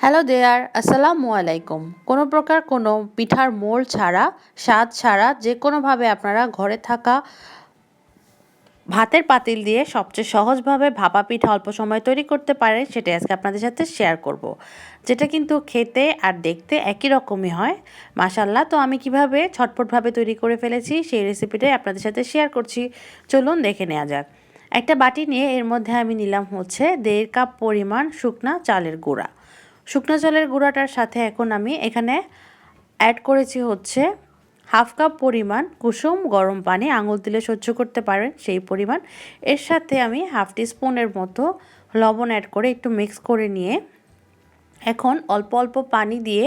Hello দেয়ার আসসালামু আলাইকুম কোনো প্রকার কোনো পিঠার মোল ছাড়া, স্বাদ ছাড়া যে কোনোভাবে আপনারা ঘরে থাকা ভাতের পাতিল দিয়ে সবচেয়ে সহজভাবে ভাপা পিঠা অল্প সময় তৈরি করতে পারেন, সেটাই আজকে আপনাদের সাথে শেয়ার করব। যেটা কিন্তু খেতে আর দেখতে একই রকমই হয়। মাসাল্লাহ তো আমি কীভাবে ছটপটভাবে তৈরি করে ফেলেছি, সেই রেসিপিটাই আপনাদের সাথে শেয়ার করছি। চলুন দেখে নেওয়া যাক। একটা বাটি নিয়ে এর মধ্যে আমি নিলাম হচ্ছে দেড় কাপ পরিমাণ শুকনা চালের গুঁড়া। শুকনো জলের গুঁড়াটার সাথে এখন আমি এখানে অ্যাড করেছি হচ্ছে হাফ কাপ পরিমাণ কুসুম গরম পানি। আঙুল দিলে সহ্য করতে পারেন সেই পরিমাণ। এর সাথে আমি হাফ স্পুনের মতো লবণ অ্যাড করে একটু মিক্স করে নিয়ে এখন অল্প অল্প পানি দিয়ে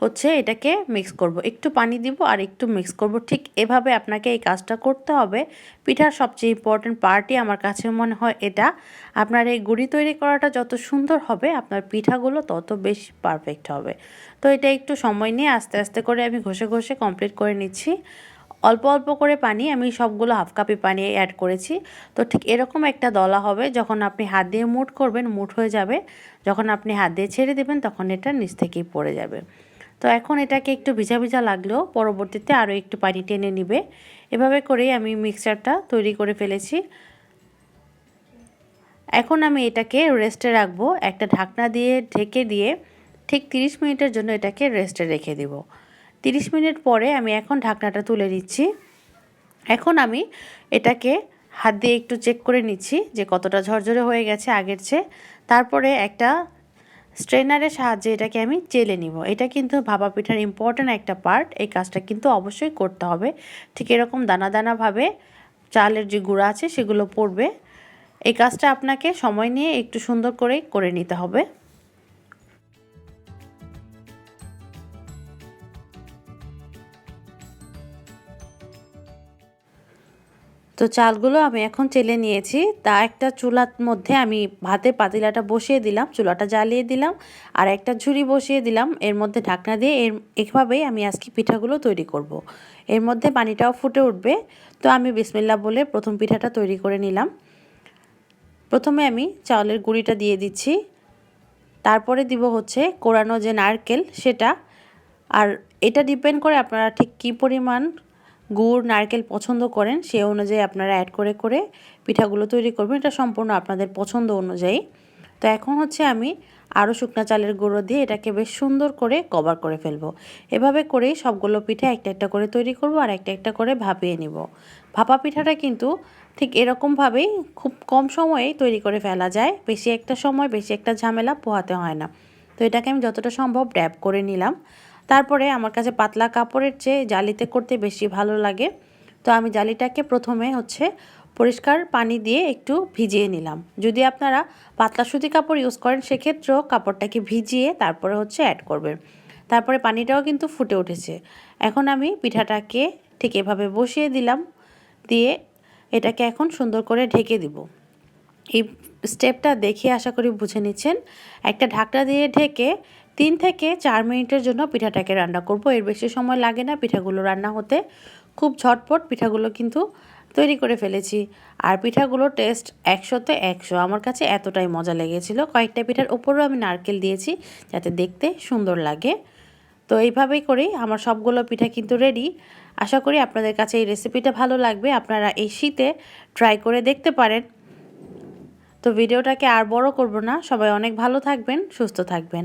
হচ্ছে এটাকে মিক্স করব। একটু পানি দিব আর একটু মিক্স করব। ঠিক এভাবে আপনাকে এই কাজটা করতে হবে। পিঠার সবচেয়ে ইম্পর্টেন্ট পার্টই আমার কাছে মনে হয় এটা। আপনার এই গুড়ি তৈরি করাটা যত সুন্দর হবে, আপনার পিঠাগুলো তত বেশি পারফেক্ট হবে। তো এটা একটু সময় নিয়ে আস্তে আস্তে করে আমি ঘষে ঘষে কমপ্লিট করে নিচ্ছি। অল্প অল্প করে পানি আমি সবগুলো হাফ কাপে পানি অ্যাড করেছি। তো ঠিক এরকম একটা দলা হবে, যখন আপনি হাত দিয়ে মুট করবেন, মুট হয়ে যাবে। যখন আপনি হাত দিয়ে ছেড়ে দেবেন, তখন এটা নিচ থেকেই পড়ে যাবে। তো এখন এটাকে একটু ভিজা ভিজা লাগলেও পরবর্তীতে আরও একটু পানি টেনে নিবে। এভাবে করেই আমি মিক্সচারটা তৈরি করে ফেলেছি। এখন আমি এটাকে রেস্টে রাখব, একটা ঢাকনা দিয়ে ঢেকে দিয়ে ঠিক 30 মিনিটের জন্য এটাকে রেস্টে রেখে দেব। 30 মিনিট পরে আমি এখন ঢাকনাটা তুলে নিচ্ছি। এখন আমি এটাকে হাত দিয়ে একটু চেক করে নিচ্ছি যে কতটা ঝরঝরে হয়ে গেছে আগের চেয়ে। তারপরে একটা স্ট্রেনারের সাহায্যে এটাকে আমি চেলে নিব। এটা কিন্তু ভাপা পিঠার ইম্পর্ট্যান্ট একটা পার্ট এই কাজটা কিন্তু অবশ্যই করতে হবে। ঠিক এরকম দানা দানাভাবে চালের যে গুঁড়া আছে সেগুলো পড়বে। এই কাজটা আপনাকে সময় নিয়ে একটু সুন্দর করে করে নিতে হবে। তো চালগুলো আমি এখন চেলে নিয়েছি। তা একটা চুলার মধ্যে আমি ভাতে পাতিলাটা বসিয়ে দিলাম, চুলাটা জ্বালিয়ে দিলাম, আর একটা ঝুড়ি বসিয়ে দিলাম। এর মধ্যে ঢাকনা দিয়ে এর এভাবেই আমি আজকে পিঠাগুলো তৈরি করব। এর মধ্যে পানিটাও ফুটে উঠবে। তো আমি বিসমিল্লা বলে প্রথম পিঠাটা তৈরি করে নিলাম। প্রথমে আমি চাউলের গুঁড়িটা দিয়ে দিচ্ছি। তারপরে দিব হচ্ছে কোরানো যে নারকেল, সেটা। আর এটা ডিপেন্ড করে আপনারা ঠিক কী পরিমাণ গুড়, নারকেল পছন্দ করেন, সে অনুযায়ী আপনারা অ্যাড করে করে পিঠাগুলো তৈরি করবেন। এটা সম্পূর্ণ আপনাদের পছন্দ অনুযায়ী। তো এখন হচ্ছে আমি আরও শুকনো চালের গুঁড়ো দিয়ে এটাকে বেশ সুন্দর করে কভার করে ফেলব। এভাবে করেই সবগুলো পিঠা একটা একটা করে তৈরি করব আর একটা একটা করে ভাপিয়ে নিব। ভাপা পিঠাটা কিন্তু ঠিক এরকমভাবেই খুব কম সময়েই তৈরি করে ফেলা যায়। বেশি একটা সময়, বেশি একটা ঝামেলা পোহাতে হয় না। তো এটাকে আমি যতটা সম্ভব ড্যাপ করে নিলাম। তারপরে আমার কাছে পাতলা কাপড়ের চেয়ে জালিতে করতে বেশি ভালো লাগে। তো আমি জালিটাকে প্রথমে হচ্ছে পরিষ্কার পানি দিয়ে একটু ভিজিয়ে নিলাম। যদি আপনারা পাতলা সুতি কাপড় ইউজ করেন, সেক্ষেত্রেও কাপড়টাকে ভিজিয়ে তারপরে হচ্ছে অ্যাড করবেন। তারপরে পানিটাও কিন্তু ফুটে উঠেছে। এখন আমি পিঠাটাকে ঠিক এভাবে বসিয়ে দিলাম। দিয়ে এটাকে এখন সুন্দর করে ঢেকে দিব। এই স্টেপটা দেখে আশা করি বুঝে নিচ্ছেন। একটা ঢাকনা দিয়ে ঢেকে তিন থেকে চার মিনিটের জন্য পিঠাটাকে রান্না করব। এর বেশি সময় লাগে না পিঠাগুলো রান্না হতে। খুব ঝটপট পিঠাগুলো কিন্তু তৈরি করে ফেলেছি। আর পিঠাগুলোর টেস্ট একশোতে একশো। আমার কাছে এতটাই মজা লেগেছিল। কয়েকটা পিঠার ওপরেও আমি নারকেল দিয়েছি যাতে দেখতে সুন্দর লাগে। তো এইভাবেই করেই আমার সবগুলো পিঠা কিন্তু রেডি আশা করি আপনাদের কাছে এই রেসিপিটা ভালো লাগবে। আপনারা এই শীতে ট্রাই করে দেখতে পারেন। তো ভিডিওটাকে আর বড় করব না। সবাই অনেক ভালো থাকবেন, সুস্থ থাকবেন।